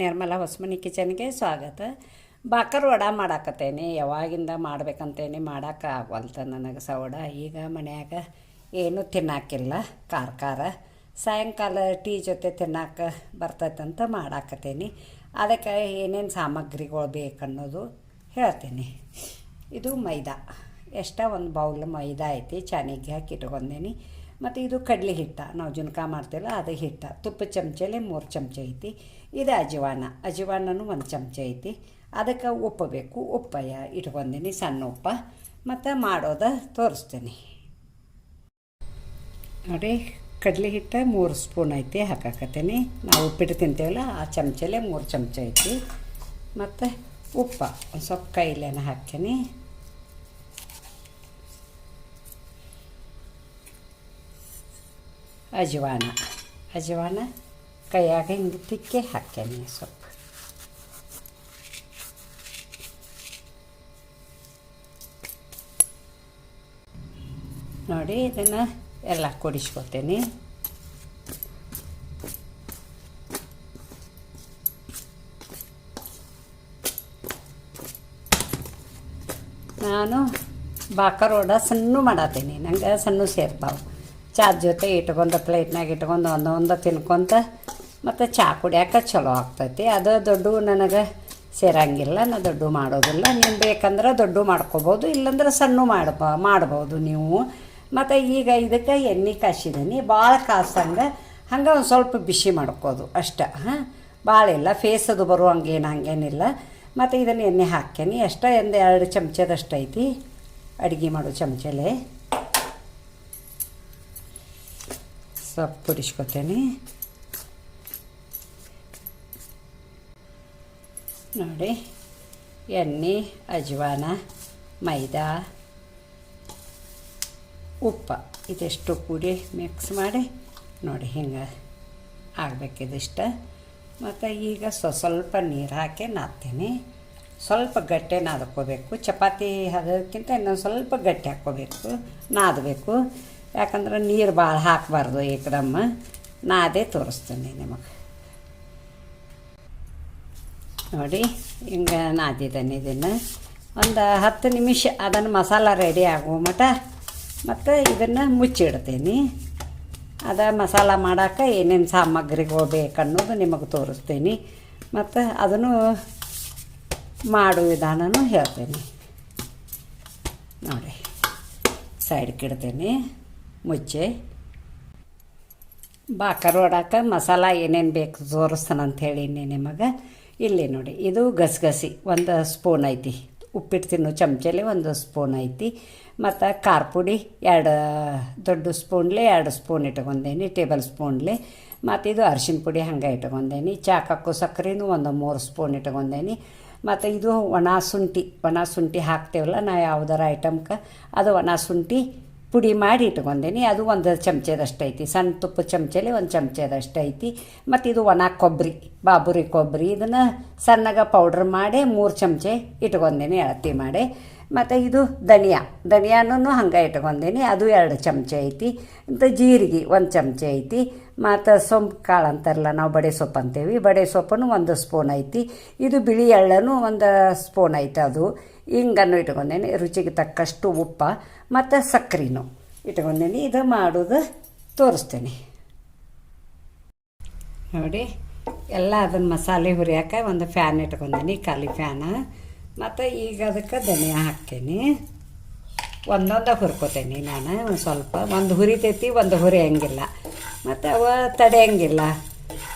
ನಿರ್ಮಲ ಹೊಸಮನಿ ಕಿಚನ್ಗೆ ಸ್ವಾಗತ. ಬಾಕರ್ ವಡ ಮಾಡಾಕತ್ತೇನೆ, ಯಾವಾಗಿಂದ ಮಾಡ್ಬೇಕಂತೇನೆ ಮಾಡೋಕೆ ಆಗವಲ್ತ ನನಗೆ ಸವಡ ಈಗ ಮನ್ಯಾಗ ಏನೂ ತಿನ್ನಾಕಿಲ್ಲ ಖಾರ ಖಾರ ಸಾಯಂಕಾಲ ಟೀ ಜೊತೆ ತಿನ್ನಾಕ ಬರ್ತೈತಂತ ಮಾಡಾಕತ್ತೇನೆ. ಅದಕ್ಕೆ ಏನೇನು ಸಾಮಗ್ರಿಗಳು ಬೇಕನ್ನೋದು ಹೇಳ್ತೀನಿ. ಇದು ಮೈದಾ. ಎಷ್ಟ ಒಂದು ಬೌಲ್ ಮೈದಾ ಐತಿ ಚಾನಿಗೆ ಹಾಕಿ ಇಟ್ಕೊಂಡೇನಿ. ಮತ್ತು ಇದು ಕಡಲೆ ಹಿಟ್ಟ. ನಾವು ಜುನ್ಕ ಮಾಡ್ತೀವಲ್ಲ, ಅದು ಹಿಟ್ಟ. ತುಪ್ಪ ಚಮಚಲ್ಲಿ ಮೂರು ಚಮಚ ಐತಿ. ಇದು ಅಜವಾನ. ಅಜವಾನನು ಒಂದು ಚಮಚ ಐತಿ. ಅದಕ್ಕೆ ಉಪ್ಪು ಬೇಕು. ಉಪ್ಪಯ್ಯ ಇಟ್ಕೊಂಡೀನಿ ಸಣ್ಣ ಉಪ್ಪ. ಮತ್ತು ಮಾಡೋದ ತೋರಿಸ್ತೀನಿ. ನೋಡಿ, ಕಡಲೆ ಹಿಟ್ಟು ಮೂರು ಸ್ಪೂನ್ ಐತಿ, ಹಾಕಾಕತ್ತೀನಿ. ನಾವು ಉಪ್ಪಿಟ್ಟು ತಿಂತೇವಲ್ಲ, ಆ ಚಮಚಲ್ಲೇ ಮೂರು ಚಮಚ ಐತಿ. ಮತ್ತು ಉಪ್ಪ, ಒಂದು ಸ್ವಲ್ಪ ಕೈಲೇನ ಹಾಕ್ತೀನಿ. ಅಜವಾನ. ಅಜವಾನ ಕೈಯಾಗ ಹಿಂಗೆ ತಿಕ್ಕಿ ಹಾಕ್ತೇನೆ ಸ್ವಲ್ಪ. ನೋಡಿ ಇದನ್ನು ಎಲ್ಲ ಕುಡಿಸ್ಕೊತೀನಿ. ನಾನು ಬಾಕರೋಡ ಸಣ್ಣ ಮಾಡತ್ತೀನಿ. ನಂಗೆ ಸಣ್ಣ ಸೇರ್ತಾವೆ ಚಾದ ಜೊತೆ ಇಟ್ಕೊಂಡು ಪ್ಲೇಟ್ನಾಗ ಇಟ್ಕೊಂಡು ಒಂದೊಂದು ತಿನ್ಕೊಂತ ಮತ್ತು ಚಹಾ ಕುಡಿಯಾಕ ಚಲೋ ಆಗ್ತೈತಿ. ಅದು ದೊಡ್ಡ ನನಗೆ ಸೇರಂಗಿಲ್ಲ, ನಾ ದೊಡ್ಡ ಮಾಡೋದಿಲ್ಲ. ನೀವು ಬೇಕಂದ್ರೆ ದೊಡ್ಡ ಮಾಡ್ಕೊಬೋದು, ಇಲ್ಲಂದ್ರೆ ಸಣ್ಣ ಮಾಡ್ಬ ಮಾಡ್ಬೋದು ನೀವು. ಮತ್ತು ಈಗ ಇದಕ್ಕೆ ಎಣ್ಣೆ ಕಾಸಿದೀನಿ. ಭಾಳ ಕಾಸಂಗೆ. ಹಂಗೆ ಒಂದು ಸ್ವಲ್ಪ ಬಿಸಿ ಮಾಡ್ಕೋದು ಅಷ್ಟೇ, ಹಾಂ. ಭಾಳ ಇಲ್ಲ, ಫೇಸದು ಬರುವಂಗೇನು ಹಂಗೇನಿಲ್ಲ. ಮತ್ತು ಇದನ್ನು ಎಣ್ಣೆ ಹಾಕ್ಯನಿ ಅಷ್ಟೇ, ಒಂದು ಎರಡು ಚಮಚದಷ್ಟು ಐತಿ ಅಡುಗೆ ಮಾಡೋ ಚಮಚಲೆ. ಸ್ವಲ್ಪ ಕುಡಿಸ್ಕೊತೇನೆ ನೋಡಿ, ಎಣ್ಣೆ, ಅಜ್ವಾನ, ಮೈದಾ, ಉಪ್ಪು ಇದೆಷ್ಟು ಕೂಡಿ ಮಿಕ್ಸ್ ಮಾಡಿ ನೋಡಿ ಹಿಂಗೆ ಆಗಬೇಕಿದಿಷ್ಟ ಮತ್ತು ಈಗ ಸ್ವ, ಸ್ವಲ್ಪ ನೀರು ಹಾಕಿ ನಾದ್ತೀನಿ. ಸ್ವಲ್ಪ ಗಟ್ಟೆ ನಾದ್ಕೋಬೇಕು. ಚಪಾತಿ ಅದಕ್ಕಿಂತ ಇನ್ನೊಂದು ಸ್ವಲ್ಪ ಗಟ್ಟಿ ಹಾಕ್ಕೋಬೇಕು ನಾದಬೇಕು. ಯಾಕಂದ್ರೆ ನೀರು ಭಾಳ ಹಾಕಬಾರ್ದು ಏಕದಮ್ಮ ನಾದೇ ತೋರಿಸ್ತೀನಿ ನಿಮಗೆ. ನೋಡಿ, ಹಿಂಗೆ ನಾದಿದ್ದೇನೆ ಇದನ್ನು. ಒಂದು ಹತ್ತು ನಿಮಿಷ ಅದನ್ನು ಮಸಾಲ ರೆಡಿ ಆಗುವ ಮಟ ಮತ್ತು ಇದನ್ನು ಮುಚ್ಚಿಡ್ತೀನಿ. ಅದ ಮಸಾಲ ಮಾಡೋಕೆ ಏನೇನು ಸಾಮಗ್ರಿಗಳು ಬೇಕನ್ನೋದು ನಿಮಗೆ ತೋರಿಸ್ತೀನಿ. ಮತ್ತು ಅದನ್ನು ಮಾಡುವ ವಿಧಾನನೂ ಹೇಳ್ತೀನಿ. ನೋಡಿ ಸೈಡ್ಗೆ ಇಡ್ತೀನಿ ಮುಚ್ಚೆ. ಬಾಕರ್ ಹೊಡಕ್ಕೆ ಮಸಾಲ ಏನೇನು ಬೇಕು ಅಂತ ಹೇಳೀನಿ ನಿಮಗೆ. ಇಲ್ಲಿ ನೋಡಿ, ಇದು ಗಸಗಸಿ, ಒಂದು ಸ್ಪೂನ್ ಐತಿ. ಉಪ್ಪಿಟ್ಟು ತಿನ್ನೋ ಚಮಚಲಿ ಒಂದು ಸ್ಪೂನ್ ಐತಿ. ಮತ್ತು ಖಾರ ಪುಡಿ, ಎರಡು ದೊಡ್ಡ ಸ್ಪೂನ್ಲಿ, ಎರಡು ಸ್ಪೂನ್ ಇಟ್ಕೊಂಡೇನಿ, ಟೇಬಲ್ ಸ್ಪೂನ್ಲಿ. ಮತ್ತು ಇದು ಅರಿಶಿನ ಪುಡಿ ಹಂಗೆ ಇಟ್ಕೊಂಡೇನಿ. ಚಾಕಕ್ಕು ಸಕ್ಕರೆನೂ ಒಂದು ಮೂರು ಸ್ಪೂನ್ ಇಟ್ಕೊಂಡೇನಿ. ಮತ್ತು ಇದು ಒಣ ಶುಂಠಿ ಒಣ ಶುಂಠಿ ಹಾಕ್ತೇವಲ್ಲ, ನಾ ಯಾವ್ದಾರ ಐಟಮ್ಗೆ ಅದು ಒಣ ಶುಂಠಿ ಪುಡಿ ಮಾಡಿ ಇಟ್ಕೊಂಡೇನಿ, ಅದು ಒಂದು ಚಮಚದಷ್ಟು ಐತಿ ಸಣ್ಣ ತುಪ್ಪ ಚಮಚಲಿ ಒಂದು ಚಮಚದಷ್ಟು ಐತಿ ಮತ್ತು ಇದು ಒಣ ಕೊಬ್ಬರಿ, ಬಾಬುರಿ ಕೊಬ್ಬರಿ, ಇದನ್ನು ಸಣ್ಣಗೆ ಪೌಡ್ರ್ ಮಾಡಿ ಮೂರು ಚಮಚೆ ಇಟ್ಕೊಂಡೇನಿ ಅಳತಿ ಮಾಡಿ. ಮತ್ತು ಇದು ಧನಿಯಾ ಧನಿಯಾನೂ ಹಂಗೆ ಇಟ್ಕೊಂಡೇನಿ, ಅದು ಎರಡು ಚಮಚ ಐತಿ. ಮತ್ತು ಜೀರಿಗೆ ಒಂದು ಚಮಚ ಐತಿ. ಮತ್ತು ಸೊಂಪು ಕಾಳು ಅಂತಾರಲ್ಲ, ನಾವು ಬಡೆ ಸೊಪ್ಪು ಅಂತೇವಿ. ಬಡೆ ಸೊಪ್ಪನ್ನು ಒಂದು ಸ್ಪೂನ್ ಐತಿ. ಇದು ಬಿಳಿ ಎಳ್ಳನೂ ಒಂದು ಸ್ಪೂನ್ ಐತೆ ಅದು. ಹಿಂಗನ್ನು ಇಟ್ಕೊಂಡೇನಿ, ರುಚಿಗೆ ತಕ್ಕಷ್ಟು ಉಪ್ಪ. ಮತ್ತು ಸಕ್ಕರೆನೂ ಇಟ್ಕೊಂಡೇನಿ ಇದು ಮಾಡೋದು ತೋರಿಸ್ತೇನೆ. ನೋಡಿ, ಎಲ್ಲ ಅದನ್ನು ಮಸಾಲೆ ಹುರಿಯಾಕ ಒಂದು ಫ್ಯಾನ್ ಇಟ್ಕೊಂಡೇನಿ, ಖಾಲಿ ಫ್ಯಾನ ಮತ್ತು ಈಗ ಅದಕ್ಕೆ ಧನಿಯಾ ಹಾಕ್ತೇನೆ. ಒಂದೊಂದು ಹುರ್ಕೋತೇನೆ ನಾನು, ಒಂದು ಸ್ವಲ್ಪ. ಒಂದು ಹುರಿತೈತಿ, ಒಂದು ಹುರಿಯಂಗಿಲ್ಲ. ಮತ್ತು ಅವ ತಡೆಯಂಗಿಲ್ಲ.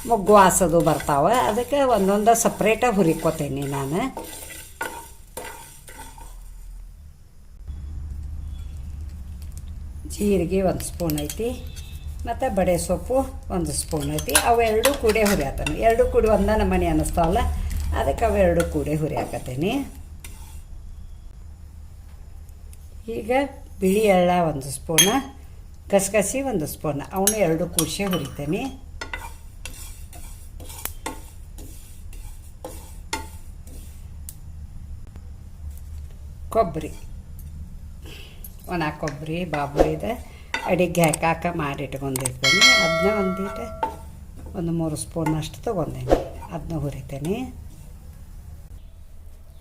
ಮುಗ್ಗು ವಾಸದು ಬರ್ತಾವೆ, ಅದಕ್ಕೆ ಒಂದೊಂದು ಸಪ್ರೇಟಾಗಿ ಹುರಿಕೋತೇನೆ ನಾನು. ಜೀರಿಗೆ ಒಂದು ಸ್ಪೂನ್ ಐತಿ, ಮತ್ತು ಬಡೆ ಸೊಪ್ಪು ಒಂದು ಸ್ಪೂನ್ ಐತಿ. ಅವೆರಡೂ ಕೂಡೆ ಹುರಿಯತ್ತಾನೆ ಎರಡು ಕೂಡಿ ಒಂದ ನಮನೆ ಅನ್ನಿಸ್ತಾವಲ್ಲ ಅದಕ್ಕೆ ಅವೆರಡು ಕೂಡೆ ಹುರಿಯಾಕತ್ತೀನಿ. ಈಗ ಬಿಳಿ ಎಳ್ಳ ಒಂದು ಸ್ಪೂನ, ಗಸಗಸಿ ಒಂದು ಸ್ಪೂನ್. ಅವನು ಎರಡು ಕೂಡಿಸಿ ಹುರಿತೇನೆ. ಕೊಬ್ಬರಿ. ಒಣ ಕೊಬ್ಬರಿ ಬಾಬುರಿದ ಅಡಿಗೆ ಹಾಕಾಕ ಮಾಡಿಟ್ಕೊಂಡಿರ್ತೀನಿ ಅದನ್ನ ಒಂದಿಟ್ಟು ಒಂದು ಮೂರು ಸ್ಪೂನ್ ಅಷ್ಟು ತೊಗೊಂಡೇನಿ ಅದನ್ನ ಹುರಿತೇನೆ.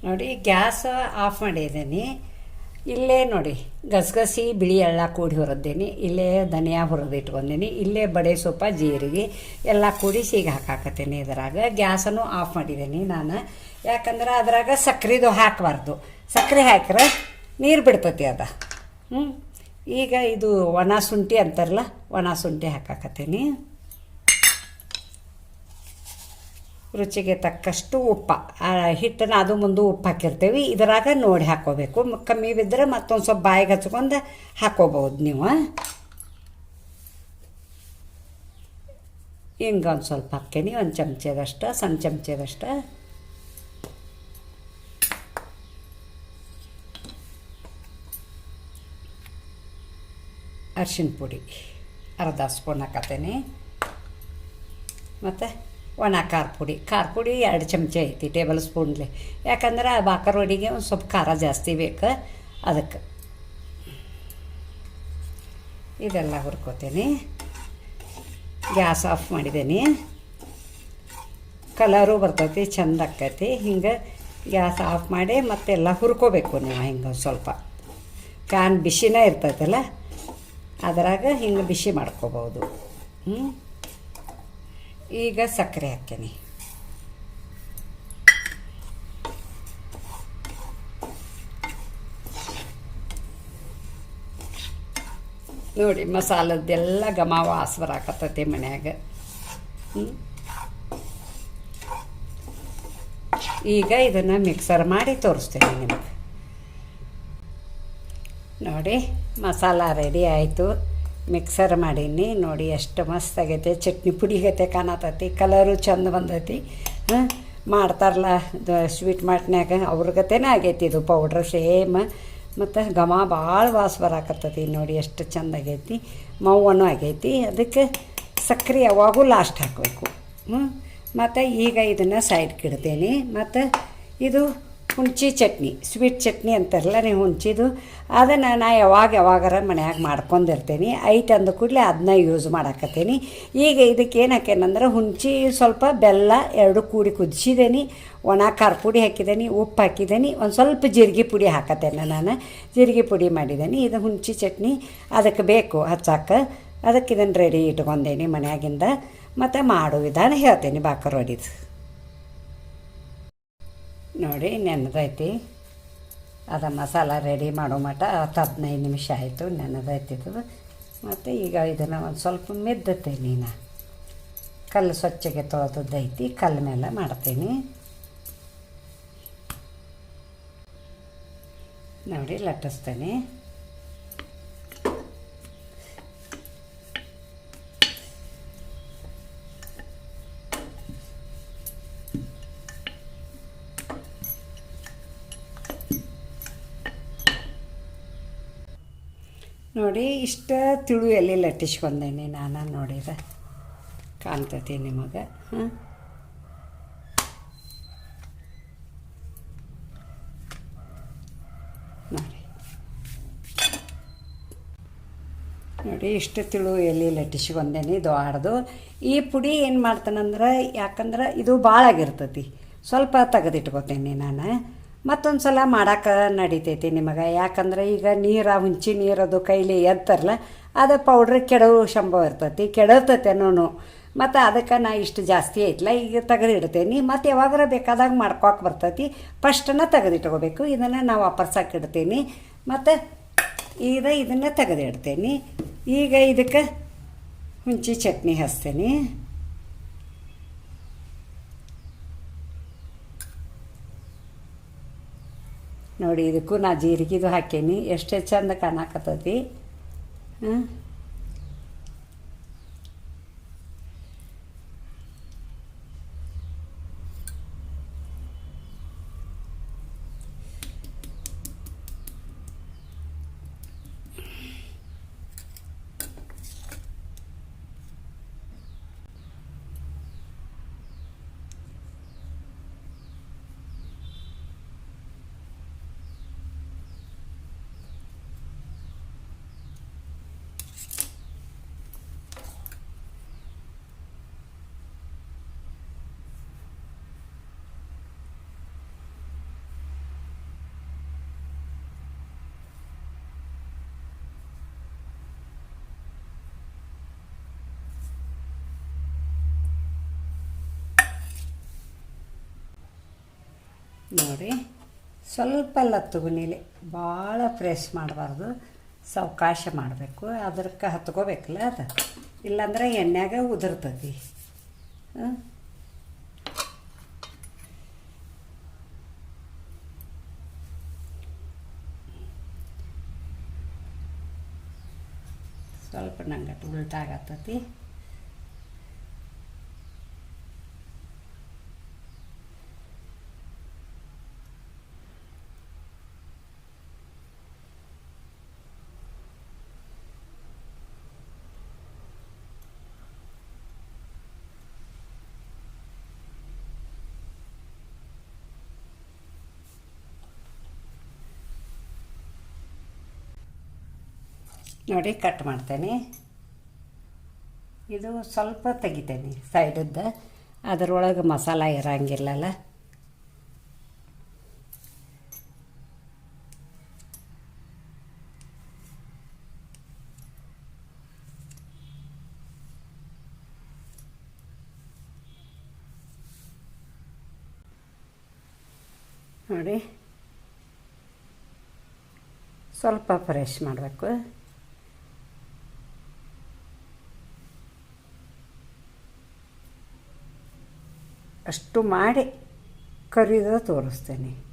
ನೋಡಿ, ಗ್ಯಾಸ್ ಆಫ್ ಮಾಡಿದ್ದೀನಿ. ಇಲ್ಲೇ ನೋಡಿ, ಗಸಗಸಿ, ಬಿಳಿ ಎಳ್ಳ ಕೂಡಿ ಹೊರದ್ದೇನೆ ಇಲ್ಲೇ ಧನಿಯಾ ಹುರಿದು ಇಟ್ಕೊಂಡೀನಿ ಇಲ್ಲೇ ಬಡೆ ಸೊಪ್ಪ, ಜೀರಿಗೆ ಎಲ್ಲ ಕೂಡಿ ಸೀಗೆ ಹಾಕಾಕತ್ತೀನಿ ಇದರಾಗ. ಗ್ಯಾಸನ್ನು ಆಫ್ ಮಾಡಿದ್ದೀನಿ ನಾನು. ಯಾಕಂದ್ರೆ ಅದ್ರಾಗ ಸಕ್ಕರೆದು ಹಾಕಬಾರ್ದು. ಸಕ್ಕರೆ ಹಾಕ್ರೆ ನೀರು ಬಿಡ್ತತಿ ಅದ. ಹ್ಞೂ ಈಗ ಇದು ಒಣ ಶುಂಠಿ ಅಂತಾರಲ್ಲ, ಒಣ ಶುಂಠಿ ಹಾಕಾಕತ್ತೀನಿ. ರುಚಿಗೆ ತಕ್ಕಷ್ಟು ಉಪ್ಪು. ಹಿಟ್ಟನ್ನು ಅದು ಮುಂದೆ ಉಪ್ಪು ಹಾಕಿರ್ತೀವಿ. ಇದರಾಗ ನೋಡಿ ಹಾಕೋಬೇಕು. ಕಮ್ಮಿ ಬಿದ್ದರೆ ಮತ್ತೊಂದು ಸ್ವಲ್ಪ ಬಾಯಿಗೆ ಹಚ್ಕೊಂಡು ಹಾಕೋಬಹುದು ನೀವು. ಹಿಂಗೆ ಸ್ವಲ್ಪ ಹಾಕ್ತೀನಿ. ಒಂದು ಚಮಚದಷ್ಟು, ಸಣ್ಣ ಚಮಚದಷ್ಟು. ಅರ್ಶಿಣ ಪುಡಿ. ಅರ್ಧ ಸ್ಪೂನ್ ಹಾಕತ್ತೇನೆ. ಮತ್ತು ಒಣ ಖಾರ ಪುಡಿ. ಖಾರ ಪುಡಿ ಎರಡು ಚಮಚ ಐತಿ ಟೇಬಲ್ ಸ್ಪೂನ್ಲಿ. ಯಾಕಂದ್ರೆ ಆ ಬಾಕರೊಡಿಗೆ ಒಂದು ಸ್ವಲ್ಪ ಖಾರ ಜಾಸ್ತಿ ಬೇಕು. ಅದಕ್ಕೆ ಇದೆಲ್ಲ ಹುರ್ಕೋತೀನಿ. ಗ್ಯಾಸ್ ಆಫ್ ಮಾಡಿದ್ದೀನಿ. ಕಲರು ಬರ್ತೈತಿ, ಚಂದ ಆಕೈತಿ. ಹಿಂಗೆ ಗ್ಯಾಸ್ ಆಫ್ ಮಾಡಿ ಮತ್ತೆಲ್ಲ ಹುರ್ಕೋಬೇಕು ನೀವು ಹಿಂಗೆ ಸ್ವಲ್ಪ. ಫ್ಯಾನ್ ಬಿಸಿನೇ ಇರ್ತೈತಲ್ಲ? ಅದರಾಗ ಹಿಂಗೆ ಬಿಸಿ ಮಾಡ್ಕೋಬೋದು. ಹ್ಞೂ ಈಗ ಸಕ್ಕರೆ ಹಾಕ್ತೀನಿ. ನೋಡಿ, ಮಸಾಲದ್ದೆಲ್ಲ ಘಮ ವಾಸ ಬರಾಕತ್ತೈತಿ ಮನ್ಯಾಗ. ಈಗ ಇದನ್ನು ಮಿಕ್ಸರ್ ಮಾಡಿ ತೋರಿಸ್ತೀನಿ ನಿಮಗೆ. ನೋಡಿ, ಮಸಾಲ ರೆಡಿ ಆಯಿತು. ಮಿಕ್ಸರ್ ಮಾಡೀನಿ. ನೋಡಿ ಎಷ್ಟು ಮಸ್ತ್ ಆಗೈತೆ. ಚಟ್ನಿ ಪುಡಿ ಗತೆ ಕಾಣತೈತಿ. ಕಲರು ಚಂದ ಬಂದೈತಿ. ಹಾಂ? ಮಾಡ್ತಾರಲ್ಲ ಸ್ವೀಟ್ ಮಾರ್ಟ್ನ್ಯಾಗ ಅವ್ರ ಗತೆನೇ ಆಗೈತಿ ಇದು ಪೌಡ್ರ್ ಸೇಮ್ ಮತ್ತು ಘಮ ಭಾಳ ವಾಸ ಬರಾಕತ್ತೈತಿ. ನೋಡಿ ಎಷ್ಟು ಚಂದ ಆಗೈತಿ. ಮೌವನು ಆಗೈತಿ. ಅದಕ್ಕೆ ಸಕ್ಕರೆ ಯಾವಾಗೂ ಲಾಸ್ಟ್ ಹಾಕಬೇಕು. ಹ್ಞೂ ಮತ್ತು ಈಗ ಇದನ್ನು ಸೈಡ್ಗೆ ಇಡ್ತೀನಿ ಮತ್ತು ಇದು ಹುಂಚಿ ಚಟ್ನಿ ಸ್ವೀಟ್ ಚಟ್ನಿ ಅಂತಾರಲ್ಲ, ನೀವು ಹುಂಚಿದು ಅದನ್ನು ನಾ ಯಾವಾಗ ಯಾವಾಗಾರ ಮನ್ಯಾಗ ಮಾಡ್ಕೊಂಡಿರ್ತೀನಿ. ಐಟ್ ಅಂದ ಕೂಡಲೇ ಅದನ್ನ ಯೂಸ್ ಮಾಡಾಕತ್ತೀನಿ. ಈಗ ಇದಕ್ಕೆ ಏನು ಹಾಕೇನಂದ್ರೆ ಹುಂಚಿ ಸ್ವಲ್ಪ ಬೆಲ್ಲ ಎರಡು ಕೂಡಿ ಕುದಿಸಿದೇನಿ. ಒಣ ಖಾರ ಪುಡಿ ಹಾಕಿದ್ದೀನಿ ಉಪ್ಪು ಹಾಕಿದ್ದೀನಿ ಒಂದು ಸ್ವಲ್ಪ ಜೀರಿಗೆ ಪುಡಿ ಹಾಕತ್ತೇನೆ ನಾನು. ಜೀರಿಗೆ ಪುಡಿ ಮಾಡಿದ್ದೀನಿ ಇದು ಹುಂಚಿ ಚಟ್ನಿ. ಅದಕ್ಕೆ ಬೇಕು ಹಚ್ಚಾಕ. ಅದಕ್ಕೆ ಇದನ್ನು ರೆಡಿ ಇಟ್ಕೊಂಡೇನಿ ಮನೆಯಾಗಿಂದ. ಮತ್ತು ಮಾಡೋ ವಿಧಾನ ಹೇಳ್ತೇನೆ ಬಾಕರ್ ಹೊಡಿದು ನೋಡಿ, ನೆನೆದೈತಿ. ಅದ ಮಸಾಲ ರೆಡಿ ಮಾಡೋ ಮಟ್ಟ ಹತ್ತು ಹದಿನೈದು ನಿಮಿಷ ಆಯಿತು ನೆನೆದೈತಿದ್ದು ಮತ್ತು ಈಗ ಇದನ್ನು ಒಂದು ಸ್ವಲ್ಪ ಮೆದ್ದತೀನಿ ನೀನು ಕಲ್ಲು ಸ್ವಚ್ಛಗೆ ತೊಳೆದದ್ದೈತಿ ಕಲ್ಲು ಮೇಲೆ ಮಾಡ್ತೀನಿ. ನೋಡಿ, ಲಟ್ಟಿಸ್ತೇನೆ. ನೋಡಿ, ಇಷ್ಟ ತಿಳು ಎಲ್ಲಿ ಲಟ್ಟಿಸ್ಕೊಂಡೇನಿ ನಾನು ನೋಡಿದ. ಕಾಣ್ತೈತಿ ನಿಮಗೆ, ಹಾಂ? ನೋಡಿ. ನೋಡಿ, ಇಷ್ಟು ತಿಳು ಎಲ್ಲಿ ಲಟ್ಟಿಸ್ಕೊಂಡೇನೆ ಇದು ಆಡ್ದು ಈ ಪುಡಿ ಏನು ಮಾಡ್ತಾನಂದ್ರೆ, ಯಾಕಂದ್ರೆ ಇದು ಭಾಳ ಆಗಿರ್ತೈತಿ ಸ್ವಲ್ಪ ತೆಗೆದಿಟ್ಕೋತೇನೆ ನಾನು. ಮತ್ತೊಂದು ಸಲ ಮಾಡಕ್ಕೆ ನಡಿತೈತಿ ನಿಮಗೆ. ಯಾಕಂದ್ರೆ ಈಗ ನೀರು, ಹುಂಚಿ ನೀರದು ಕೈಲಿ ಎತ್ತಾರಲ್ಲ ಅದು ಪೌಡ್ರ್ ಕೆಡವು ಸಂಭವ ಇರ್ತೈತಿ ಕೆಡತೈತೇನೋ ಮತ್ತು ಅದಕ್ಕೆ ನಾ ಇಷ್ಟು ಜಾಸ್ತಿ ಐತಲ್ಲ ಈಗ ತೆಗೆದಿಡ್ತೇನೆ. ಮತ್ತು ಯಾವಾಗಾರ ಬೇಕಾದಾಗ ಮಾಡ್ಕೋಕೆ ಬರ್ತೈತಿ. ಫಸ್ಟನ್ನು ತೆಗೆದಿಟ್ಕೋಬೇಕು, ಇದನ್ನು ನಾವು ವಾಪಸ್ಸಾಗಿ ಇಡ್ತೀನಿ. ಮತ್ತು ಈಗ ಇದನ್ನು ತೆಗೆದಿಡ್ತೇನೆ. ಈಗ ಇದಕ್ಕೆ ಹುಂಚಿ ಚಟ್ನಿ ಹಚ್ತೇನೆ. ನೋಡಿ ಇದಕ್ಕೂ ನಾ ಜೀರಿಗೆದು ಹಾಕೇನಿ. ಎಷ್ಟು ಚಂದ ಕಾಣಕತ್ತೈತಿ. ನೋಡಿ, ಸ್ವಲ್ಪ ಲತ್ತುಗುನಿಲಿ ಭಾಳ ಫ್ರೆಶ್ ಮಾಡಬಾರ್ದು. ಸಾವಕಾಶ ಮಾಡಬೇಕು ಅದಕ್ಕೆ ಹತ್ಕೋಬೇಕಲ್ಲ ಅದು. ಇಲ್ಲಾಂದ್ರೆ ಎಣ್ಣೆಗೆ ಉದುರ್ತತಿ. ಸ್ವಲ್ಪ ನಂಗೆ ಉಲ್ಟಾಗತ್ತತಿ ನೋಡಿ ಕಟ್ ಮಾಡ್ತೇನೆ. ಇದು ಸ್ವಲ್ಪ ತೆಗಿತೇನೆ ಸೈಡದ್ದು ಅದರೊಳಗೆ ಮಸಾಲ ಇರಂಗಿಲ್ಲಲ್ಲ. ನೋಡಿ. ಸ್ವಲ್ಪ ಫ್ರೆಶ್ ಮಾಡಬೇಕು. ಅಷ್ಟು ಮಾಡಿ ಕರಿದ ತೋರಿಸ್ತೇನೆ.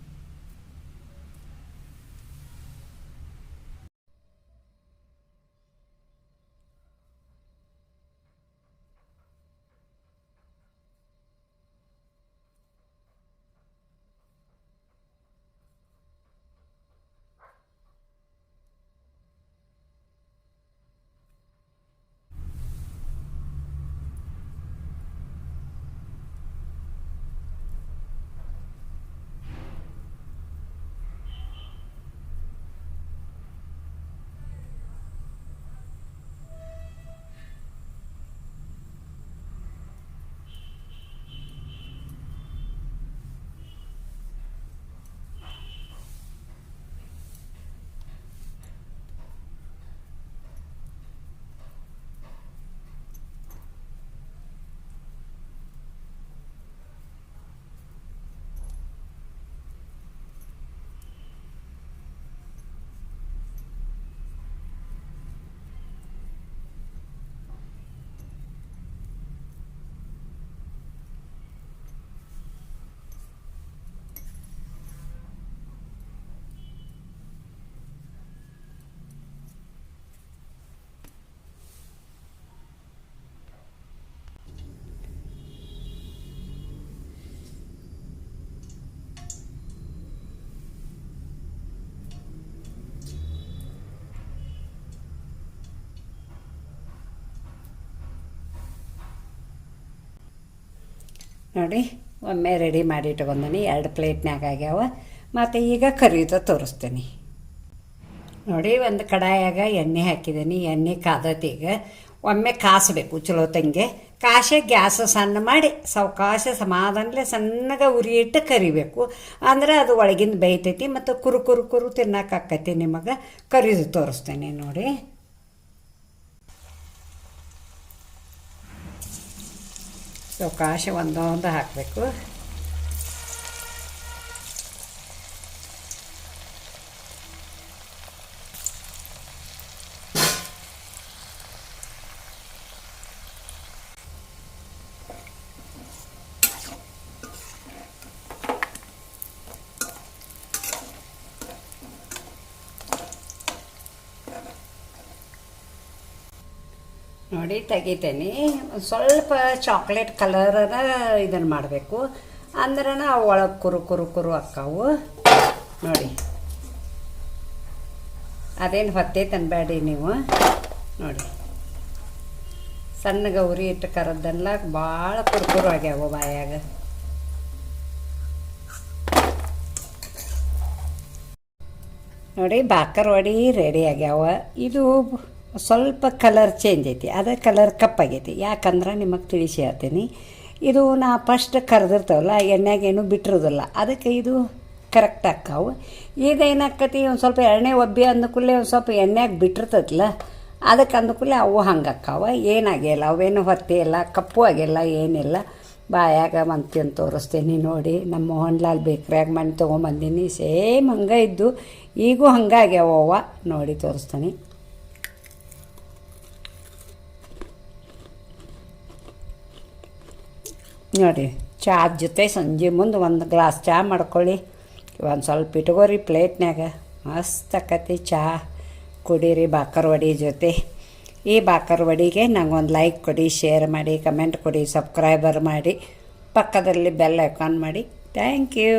ನೋಡಿ, ಒಮ್ಮೆ ರೆಡಿ ಮಾಡಿ ಇಟ್ಕೊಂಡೀನಿ ಎರಡು ಪ್ಲೇಟ್ನಾಗ ಆಗ್ಯಾವ. ಮತ್ತು ಈಗ ಕರಿಯುತ್ತ ತೋರಿಸ್ತೀನಿ. ನೋಡಿ, ಒಂದು ಕಡಾಯಾಗ ಎಣ್ಣೆ ಹಾಕಿದ್ದೀನಿ. ಎಣ್ಣೆ ಕಾದತ್ತೀಗ ಈಗ. ಒಮ್ಮೆ ಕಾಸಬೇಕು ಚಲೋ ತಂಗೆ. ಕಾಶೆ ಗ್ಯಾಸ್ ಸಣ್ಣ ಮಾಡಿ, ಸಾವಕಾಶ ಸಮಾಧಾನಲೆ ಸಣ್ಣಗೆ ಉರಿ ಇಟ್ಟು ಕರಿಬೇಕು. ಅಂದ್ರೆ ಅದು ಒಳಗಿಂದ ಬೇಯ್ತೈತಿ, ಮತ್ತು ಕುರು ಕುರು ಕುರು ತಿನ್ನಕ್ಕಾಕೈತಿ ನಿಮಗೆ. ಕರಿದು ತೋರಿಸ್ತೇನೆ ನೋಡಿ. ಸಾವಕಾಶ ಒಂದೊಂದು ಹಾಕಬೇಕು. ನೋಡಿ, ತೆಗಿತೇನೆ. ಸ್ವಲ್ಪ ಚಾಕ್ಲೇಟ್ ಕಲರನ ಇದನ್ನು ಮಾಡಬೇಕು. ಅಂದ್ರೆ ಅವು ಒಳಗೆ ಕುರು ಕುರು ಕುರು ಅಕ್ಕಾವು. ನೋಡಿ. ಅದೇನು ಹೊತ್ತೆ ತನ್ಬೇಡಿ ನೀವು. ನೋಡಿ. ಸಣ್ಣಗೆ ಉರಿ ಇಟ್ಟು ಕರದ್ದೆಲ್ಲ ಭಾಳ ಕುರುಕುರು ಆಗ್ಯಾವ ಬಾಯಾಗ. ನೋಡಿ ಬಾಕರ್ ವಡಿ ರೆಡಿ ಆಗ್ಯಾವ. ಇದು ಸ್ವಲ್ಪ ಕಲರ್ ಚೇಂಜ್ ಐತಿ, ಅದೇ ಕಲರ್ ಕಪ್ಪಾಗೈತಿ ಯಾಕಂದ್ರೆ ನಿಮಗೆ ತಿಳಿಸಿ ಹೇಳ್ತೀನಿ, ಇದು ನಾ ಫಸ್ಟ್ ಕರೆದಿರ್ತಾವಲ್ಲ ಎಣ್ಣೆಗೇನು ಬಿಟ್ಟಿರೋದಿಲ್ಲ. ಅದಕ್ಕೆ ಇದು ಕರೆಕ್ಟ್ ಆಕ್ಕಾವು ಇದೇನಾಕತಿ ಒಂದು ಸ್ವಲ್ಪ ಎಣ್ಣೆ ಒಬ್ಬಿ ಅಂದಕೂಲೆ ಒಂದು ಸ್ವಲ್ಪ ಎಣ್ಣೆಗೆ ಬಿಟ್ಟಿರ್ತೈತಲ್ಲ ಅದಕ್ಕೆ ಅಂದಕೂಲೆ ಅವು ಹಂಗೆ ಅಕ್ಕಾವ ಏನಾಗಿಲ್ಲ ಅವೇನು ಹೊತ್ತೆ ಇಲ್ಲ, ಕಪ್ಪು ಆಗಿಲ್ಲ ಏನಿಲ್ಲ. ಬಾಯಾಗ ಮಂತಿನ ತೋರಿಸ್ತೀನಿ ನೋಡಿ, ನಮ್ಮ ಮೋಹನ್ಲಾಲ್ ಬೇಕ್ರಿಯಾಗ ಮಣ್ಣು ತೊಗೊಂಬಂದೀನಿ, ಸೇಮ್ ಹಂಗೆ ಇದ್ದು, ಈಗೂ ಹಂಗಾಗ್ಯಾವ ನೋಡಿ ತೋರಿಸ್ತೀನಿ. ನೋಡಿ ಚಹಾ ಜೊತೆ ಸಂಜೆ ಮುಂದೆ ಒಂದು ಗ್ಲಾಸ್ ಚಹಾ ಮಾಡ್ಕೊಳ್ಳಿ. ಒಂದು ಸ್ವಲ್ಪ ಇಟ್ಕೋರಿ ಪ್ಲೇಟ್ನಾಗ ಮಸ್ತ್ ಆಕತಿ ಚಹಾ ಕುಡೀರಿ ಬಾಕರ್ ವಡಿ ಜೊತೆ. ಈ ಬಾಕರ್ ವಡಿಗೆ ನಂಗೊಂದು ಲೈಕ್ ಕೊಡಿ ಶೇರ್ ಮಾಡಿ ಕಮೆಂಟ್ ಕೊಡಿ ಸಬ್ಸ್ಕ್ರೈಬರ್ ಮಾಡಿ. ಪಕ್ಕದಲ್ಲಿ ಬೆಲ್ ಐಕಾನ್ ಮಾಡಿ. Thank you